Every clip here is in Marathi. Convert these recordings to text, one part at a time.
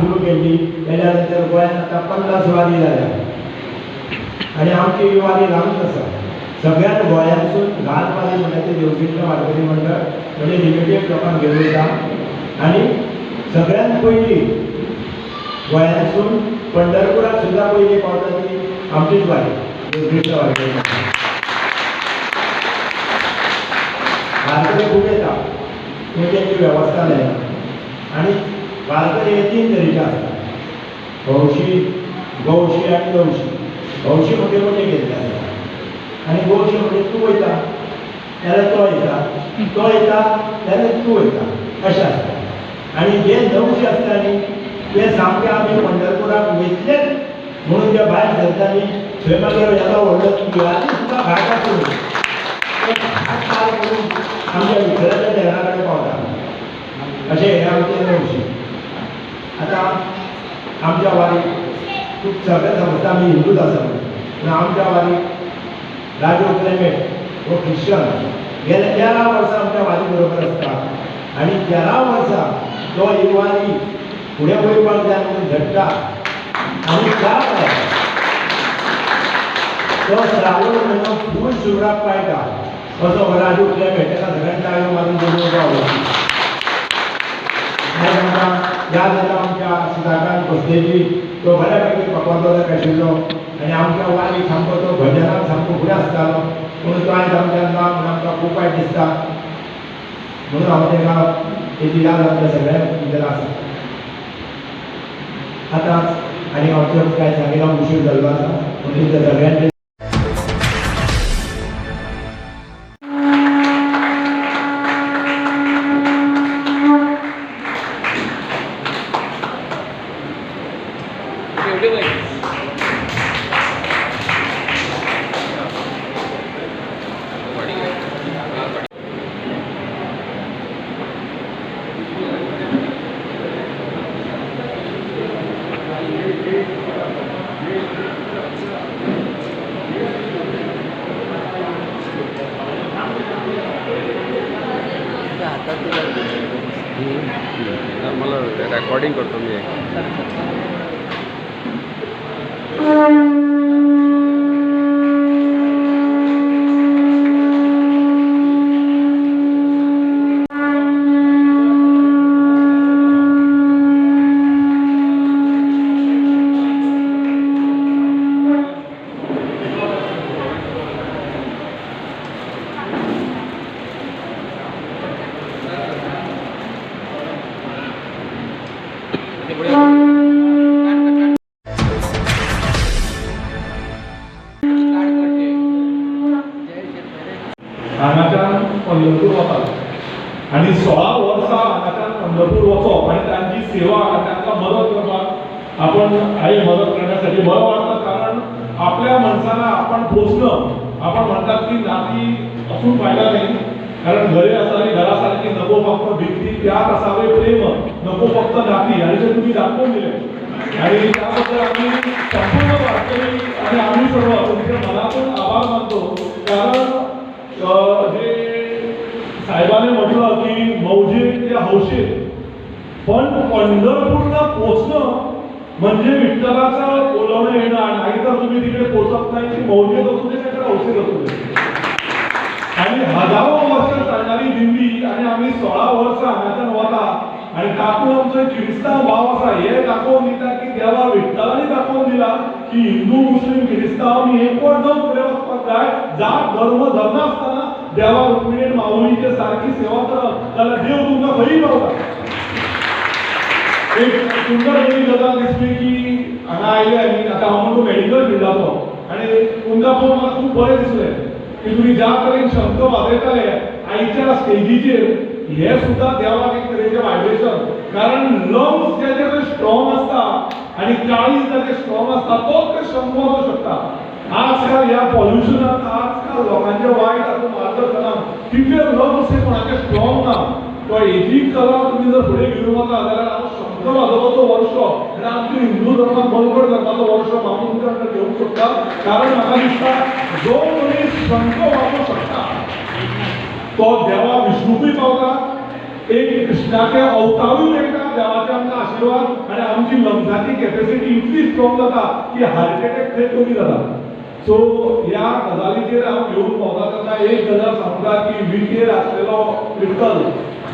सुरू केली. त्याच्यानंतर नंतर गोंयांत आतां पन्नास वारी जाल्या आनी आमची ही वारी ल्हानूच आसा सगळ्यात गोंयांतसून ल्हान म्हणायचे म्हणटा वारकरी मंडळ म्हणजे निगेटिव्ह लोकांक घेवन येता. आनी सगळ्यांत पहिली गोंयांतसून पंढरपुरात सुद्दां पहिली पावता ती आमचीच वारी देवगिरीच्या वारकरी मंडळ. वारकरी खूब येता? पूण तेंची वेवस्था आणि आनी वारकरी हे तीन तऱ्हेचे असतात भौशी गौशी आनी गवशी गौशी म्हणजे मोठे घेतले आसता आनी गौशी म्हणजे तूं वयता जाल्यार तो येता तो येता त्याला तूं वयता अशें. आसता आनी जे नवशे आसता न्ही ते सामके आमी पंढरपुराक वयतलेच म्हणून जे भायर सरता न्ही थंय मागीर येता व्हडलो तिळाची सुद्दां घाट आसून करून आमच्या विठ्ठलाच्या देवळा कडेन पावता अशें हे आमचे नवशे आतां आमच्या वारीक खूब सगळे समजता आमी हिंदूच आसा म्हणून पूण आमच्या वारीक राजू क्लेमेट व ख्रिश्चन गेल्या तेरा वर्सां आमच्या वारी बरोबर आसता आनी तेरा वर्सां तो ही वारी फुडें वयपाक जाय म्हणून झडटा आनी त्या तो श्रावण म्हयनो फूल शिवराक पाळटा असो राजू क्लेमेट ताका सगळ्यांनी ताळयो मारून बोलवपाक आवडटा याद येता आमच्या सुधाकांत बसलेली तो बऱ्या पैकी पकवादक आशिल्लो आनी आमच्या वाली सामको तो भजनाक सामको फुडें आसतालो म्हणून तो आयज आमच्यान ना म्हणून आमकां खूब वायट दिसता म्हणून हांव तेका तेजी याद आमच्या सगळ्या भितर आसा आतां आनी हांव कांय सांगितला उशीर जाल्लो आसा म्हणून सगळ्यांनी रेकॉर्डिंग करतो मी. हांगाच्यान पंढरपूर वतात आनी सोळा वर्सां हांगाच्यान पंढरपूर वचप आनी तांची सेवा तांकां मदत करपाक आपण आई मदत करण्यासाठी बरं वाटतं कारण आपल्या माणसाला आपण पोचणं आपण म्हणतात की नाती असून फायदा नाही. कारण घरे असावी घरासारखी नको फक्त भीती त्यात असावे प्रेम. नको फक्त नाती आणि ते तुम्ही दाखवून दिले. आणि त्याबद्दल आम्ही संपूर्ण वारकरी आणि आम्ही सर्व तुमच्या मनातून आभार मानतो. कारण जे साहेबाने म्हटलं की मौजे ते हौशे. पण पंढरपूरला पोचणं म्हणजे विठ्ठलाचं बोलवणं येणं. आणि नाहीतर तुम्ही तिकडे पोचत नाही की मौजेत असू दे नाहीतर हौशेत असू दे. आणि हजारो वर्ष चालणारी दिंडी आणि आम्ही सोळा वर्ष हांगाच्यान वता आणि काकू आमचो क्रिस्तांव भाव आसा हे दाखोवन दिता की देवा विठ्ठलाने दाखोवन दिला की हिंदू मुस्लिम क्रिस्तांव आमी एकवट जावन फुडें काय? जात धर्म धर्म असताना देवा रुक्मिणी माऊलीच्या सारकी सेवा करप जाल्यार देव तुमकां खंयी पावता एक सुंदर मुली गजाल दिसली की हांगा आयले आमी आतां हांव म्हणतो मेडिकल फिल्डाचो आनी तुमकां पळोवन म्हाका खूब बरें दिसलें की तुमी ज्या तरेन शब्द वाजयताले आयच्या स्टेजीचेर हे सुद्धा देवाक एक तरेचें वायब्रेशन कारण लंग्स जेचे जे स्ट्रॉंग आसता आनी चाळीस जाचे स्ट्रॉंग आसता तोच ते संबोधू शकता आजकाल ह्या पॉल्युशनात आजकाल लोकांचे वायट मार्ग मार्गदर्शनात तितले लंग्स असे कोणाचे स्ट्रॉंग ना. तो हेजी कला तुम्ही जर फुडें घेऊन वता जाल्यार हांव शंकर वाजोवपाचो वर्ष. आनी आमच्या हिंदू धर्माक बळकट करपाचो वर्ष हांव तुमच्या कडेन घेवंक सोदता कारण म्हाका दिसता जो मनीस शंख वाजोवंक शकता तो देवा विष्णूकूय पावता एक कृष्णाचे अवतारूय मेळटा देवाचे आमकां आशिर्वाद आनी आमची लंग्साची कॅपॅसिटी इतली स्ट्रॉंग जाता की हार्ट अटॅक थंय कमी जाता सो ह्या गजालीचेर हांव घेवन भोंवता तेन्ना एक गजाल सांगता की विटेर आसलेलो विठ्ठल.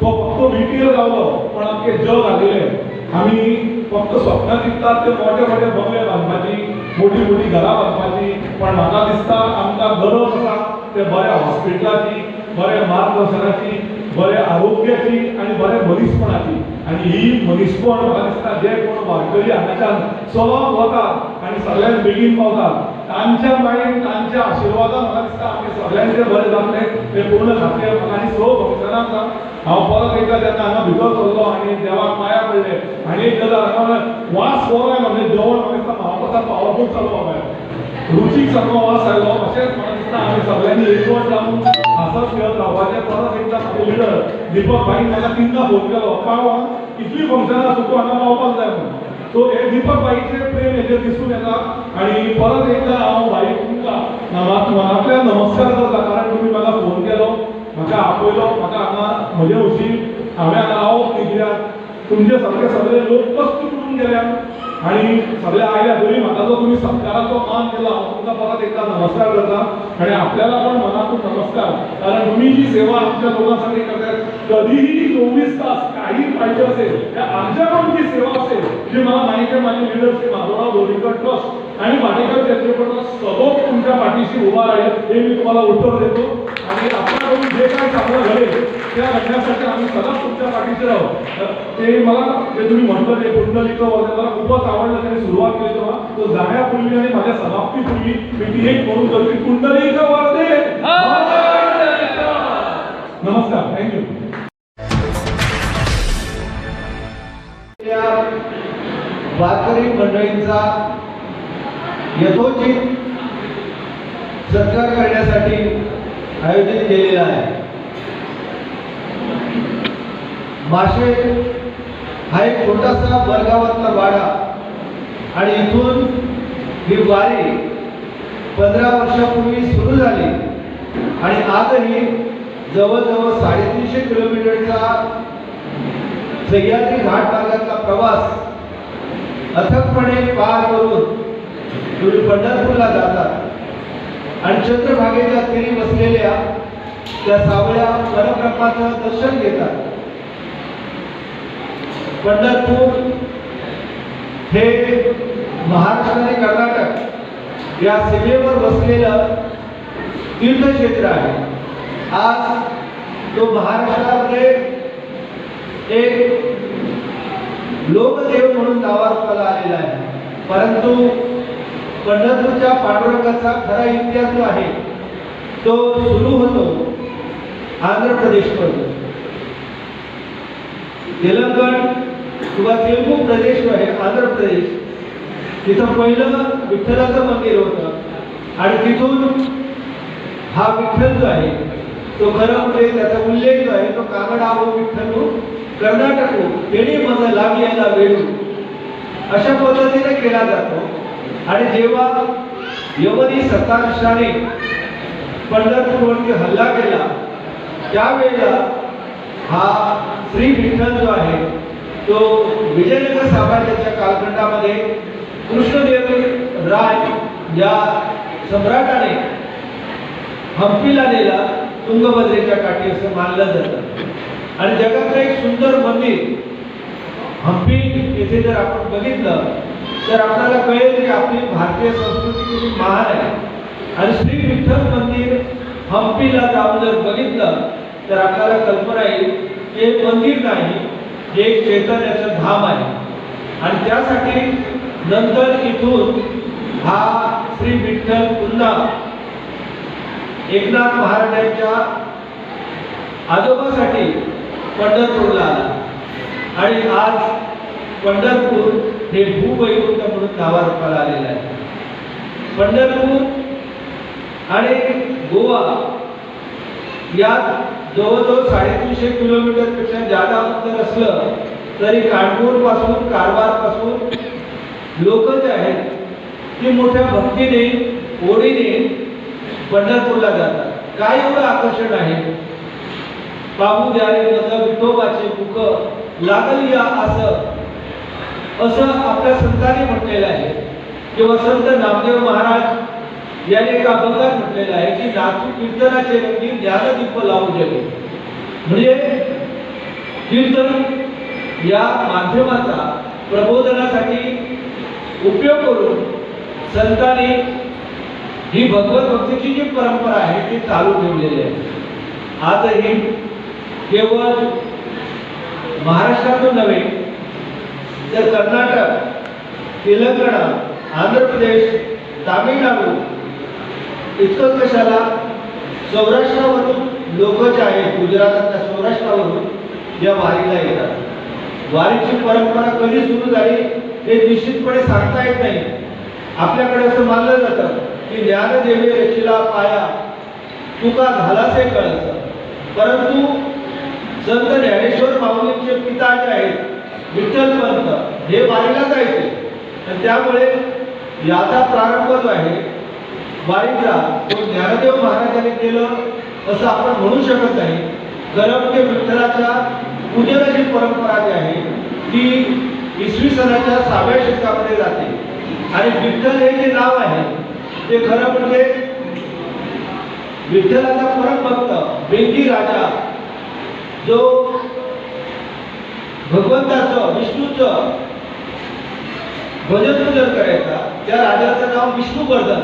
तो फक्त विटेर रावलो पण आमचे जग आलेलें आमी फक्त स्वप्नां दिसतात ते मोठे मोठे बंगले बांधपाची मोठी मोठी घरां बांधपाची पण म्हाका दिसता आमकां गरज आसा ते बऱ्या हॉस्पिटलाची बऱ्या मार्गदर्शनाची बऱ्या आरोग्याची आनी बऱ्या मनीसपणाची आनी ही मनीसपण म्हाका दिसता जे कोण? वारकरी हांगाच्यान चलत वता आनी सगळ्यांत बेगीन पावता. तांच्या मागीर तांच्या आशिर्वादान म्हाका दिसता आमी सगळ्यांचे बरें जातलें तें पूर्ण जातलें म्हाका आनी स फंक्शनां आसा हांव परत एकदा तेन्ना हांगा भितर सरलो आनी देवाक पांया पडले. आनी एक गजाल हांगा म्हणलें, वास पळोवंक आयलो म्हणजे जेवण म्हाका दिसता म्हाका पावरफूल चलपाक म्हाका रुचीक सारको वास आयलो अशेंच म्हाका दिसता आमी सगळ्यांनी एकवट जावन एकदा दिपक भाईन म्हाका तिनदा फोन केलो पावा कितलीं फंक्शनां आसूं तूं हांगा पावपाक जाय म्हणून. सो हे दीपक भाईचे प्रेम हेजेर दिसून येता आणि परत एकदा हांव भाई तुमकां नमात मनांतल्यान नमस्कार करता कारण तुमी म्हाका फोन केलो. म्हाका आपयलो म्हाका हांगा म्हजे हरशीं हांवें हांगा आवप न्ही कित्याक तुमचे सगळे सगळे लोक कश्ट करून गेल्या आणि सगळ्या आयल्या तरी म्हाका जो तुम्ही सत्काराचा मान केला तुमचा परत एकदा नमस्कार करता. आणि आपल्याला पण मनातून नमस्कार. कारण तुम्ही जी सेवा आमच्या लोकांसाठी करताय कधीही चोवीस तास काही पाहिजे असेल त्या आमच्याकडून जी सेवा असेल जी मला माहिती आहे माझी लिडरशिप माधवराव दोरीकर ट्रस्ट आणि भाटेकर चॅरिटेबल सबोब तुमच्या पाठीशी उभा राहील हे मी तुम्हाला उत्तर देतो. आणि आपल्याकडून जे काय चांगलं घडेल त्या घडण्यासाठी आम्ही सदा तुमच्या पाठीशी राहू. तर ते मला जे तुम्ही म्हणलं ते कुंडलिक वगैरे मला खूपच आवडलं. त्याने सुरुवात केली तेव्हा. तो जाण्यापूर्वी आणि माझ्या समाप्तीपूर्वी मी ती एक म्हणून करते कुंडलिक वरदे नमस्कार थँक्यू या वारकरी मंडळींचा यथोचित सत्कार करण्यासाठी आयोजित केलेला आहे. माशे हा एक छोटासा बरगावातला वाडा आणि इथून ही वारी पंधरा वर्षापूर्वी सुरू झाली आणि आजही जवळजवळ साडेतीनशे किलोमीटरचा सह्याद्री घाट मार्गातला प्रवास अथकपणे पार करून तुम्ही पंढरपूरला जातात आणि चंद्रभागेच्या तीरी बसलेल्या त्या सावळ्या परब्रह्माचं दर्शन घेतात. पंढरपूर हे महाराष्ट्र आणि कर्नाटक या सीमेवर बसलेलं तीर्थक्षेत्र आहे. आज तो महाराष्ट्रामध्ये एक लोकदेव म्हणून नावारूपाला आलेला आहे. परंतु पंढरपूरच्या पांडुरंगाचा खरा इतिहास जो आहे तो सुरू होतो आंध्र प्रदेशमधून. तेलंगण किंवा तेलुगू प्रदेश जो आहे आंध्र प्रदेश तिथं पहिलं विठ्ठलाचं मंदिर होतं. आणि तिथून हा विठ्ठल जो आहे तो खरं म्हणजे त्याचा उल्लेख जो आहे तो कागडा हो विठ्ठल हो, कर्नाटक हो तेणे लाभ यायला वेळू हो. अशा पद्धतीने केला जातो. आणि जेव्हा यवनी सत्ताधीशाने पंढरपूरवरती हल्ला केला त्यावेळेला हा श्री विठ्ठल जो आहे तो विजयनगर साम्राज्याच्या कालखंडामध्ये कृष्णदेव राय या सम्राटाने हम्पीला नेला तुंगभद्रेच्या काठी असं मानलं जातं. आणि जगातलं एक सुंदर मंदिर हम्पी येथे जर आपण बघितलं तर आपल्याला कळेल की आपली भारतीय संस्कृती किती महान आहे. आणि श्री विठ्ठल मंदिर हम्पीला जाऊन जर बघितलं तर आपल्याला कल्पना येईल की हे मंदिर नाही हे एक चैतन्याचं धाम आहे. आणि त्यासाठी नंतर इथून हा श्री विठ्ठल पुन्हा एकनाथ महाराजांच्या आजोबासाठी पंढरपूरला आला. आणि आज पंढरपूर हे भूवैकुंठ म्हणून नावारूपाला आलेलं आहे. पंढरपूर आणि गोवा यात जवळजवळ साडेतीनशे किलोमीटरपेक्षा जादा अंतर असलं तरी कानपूरपासून कारवारपासून लोक जे आहेत ती मोठ्या भक्तीने ओढीने पंढरपूरला जातात. काय एवढं आकर्षण आहे? पाहू द्या रे मज विठोबाचे मुख लागल या असं असं आपल्या संतांनी म्हटलेलं आहे. किंवा संत नामदेव महाराज यांनी एका अभंगात म्हटलेलं आहे की नातू कीर्तनाचे रंगी ज्ञानदीप लावून जगे म्हणजे कीर्तन या माध्यमाचा प्रबोधनासाठी उपयोग करून संतांनी ही भगवत भक्तीची जी परंपरा आहे ती चालू ठेवलेली आहे. आजही केवळ महाराष्ट्रातून नव्हे तर कर्नाटक तेलंगणा आंध्र प्रदेश तामिळनाडू इतकं कशाला? सौराष्ट्रावरून लोक जे आहेत गुजरातातल्या सौराष्ट्रावरून या वारीला येतात. वारीची परंपरा कधी सुरू झाली हे निश्चितपणे सांगता येत नाही. आपल्याकडे असं मानलं जातं की ज्ञानदेवे रचिला पाया तुका झालासे कळस. परंतु संत ज्ञानेश्वर माऊलींचे पिता जे आहेत विठ्ठलपंत हे वारीला जायचे तर त्यामुळे याचा प्रारंभ जो आहे वारीचा तो ज्ञानदेव महाराजांनी केलं असं आपण म्हणू शकत नाही. कारण ते विठ्ठलाच्या पूजेला जी परंपरा जी आहे ती इसवी सणाच्या सहाव्या शतकामध्ये जाते. आणि विठ्ठल हे जे नाव आहे ते खरं म्हणजे विठ्ठलाचा परम भक्त बेंगी राजा जो भगवंताचं विष्णूचं भजन पूजन करायचा. त्या राजाचं नाव विष्णुवर्धन.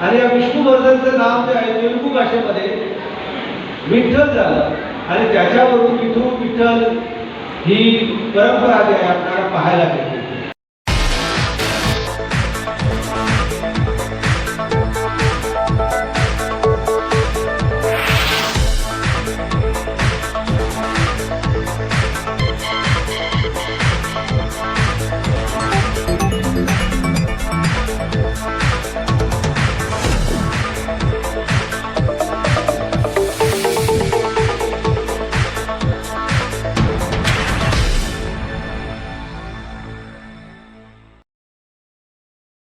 आणि या विष्णुवर्धनचं नाव जे आहे तेलुगू भाषेमध्ये विठ्ठल झालं. आणि त्याच्यावरून विठू विठ्ठल ही परंपरा जी आहे आपल्याला पाहायला मिळते.